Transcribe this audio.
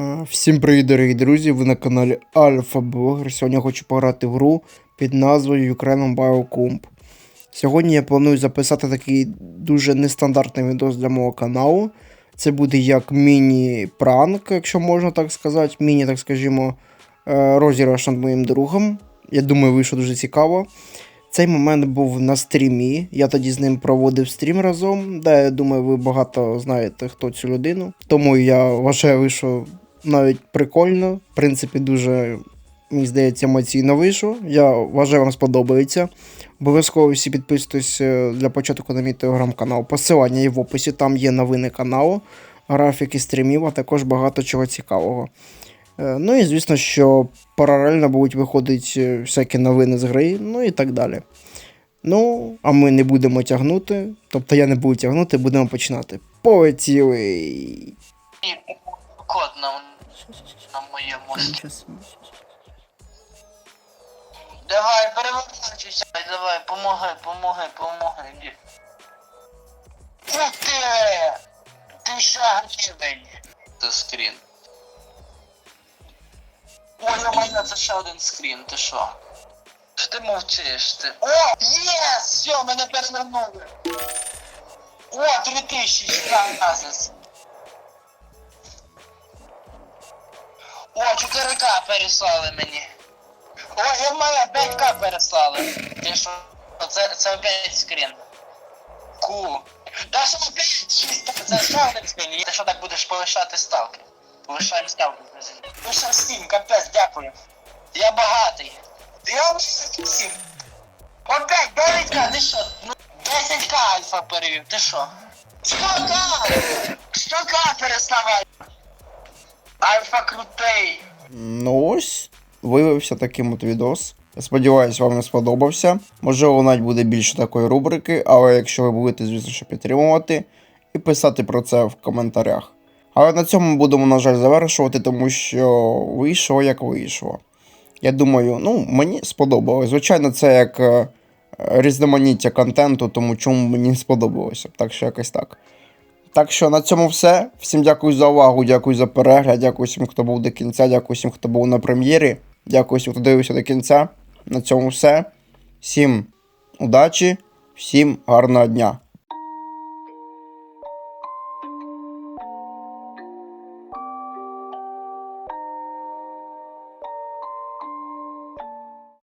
Е, Всім привіт, дорогі друзі! Ви на каналі Альфа Блогер. Сьогодні хочу пограти в гру під назвою Ukraine Mobile Comp. Сьогодні я планую записати такий дуже нестандартний відос для мого каналу. Це буде як міні-пранк, якщо можна так сказати. Міні, так скажімо, е, розіграш над моїм другом. Я думаю, вийшло дуже цікаво. Цей момент був на стрімі. Я тоді з ним проводив стрім разом, де я думаю, ви багато знаєте, хто цю людину. Тому я вважаю, вийшло навіть прикольно. В принципі, дуже, мені здається, емоційно вийшло. Я вважаю, вам сподобається. Обов'язково всі підписуйтесь е, для початку на мій телеграм-канал. Посилання є в описі, там є новини каналу, графіки стрімів, а також багато чого цікавого. Е, Ну і звісно, що паралельно будуть виходити е, всякі новини з гри, ну і так далі. Ну, а ми не будемо тягнути, тобто я не буду тягнути, будемо починати. Полетіли. Код на, на моєму. Давай, переворачуйся, давай, помоги, помоги, помоги. Іди. Ух ти! Ти що гривень? Це скрін. Ой, у мене це ще один скрін, ти що? Що ти мовчиш? Ти? О, єс! Все, мене перевернули. О, 3000 разів. О, 4К переслали мені. О, і в мене 5К переслали. Ти що? Це, це опять скрін. Ку. Та що опять чисто? Це ще скрін. Ти що так будеш повишати ставки? Повишаємо ставки. Повишаємо 7, капець, дякую. Я багатий. Я вже 7. Опять 9К, ти що? Ну, 10К альфа перевів, ти що? 100К! 100К переславай! Альфа крутий! Ну ось, виявився таким от відос. Я сподіваюся, вам не сподобався. Можливо, навіть буде більше такої рубрики, але якщо ви будете, звісно, що підтримувати і писати про це в коментарях. Але на цьому будемо, на жаль, завершувати, тому що вийшло як вийшло. Я думаю, ну, мені сподобалось. Звичайно, це як е, різноманіття контенту, тому чому мені сподобалося. Так що якось так. Так що на цьому все. Всім дякую за увагу, дякую за перегляд, дякую всім, хто був до кінця, дякую всім, хто був на прем'єрі. Дякую всім, хто дивився до кінця. На цьому все. Всім удачі, всім гарного дня.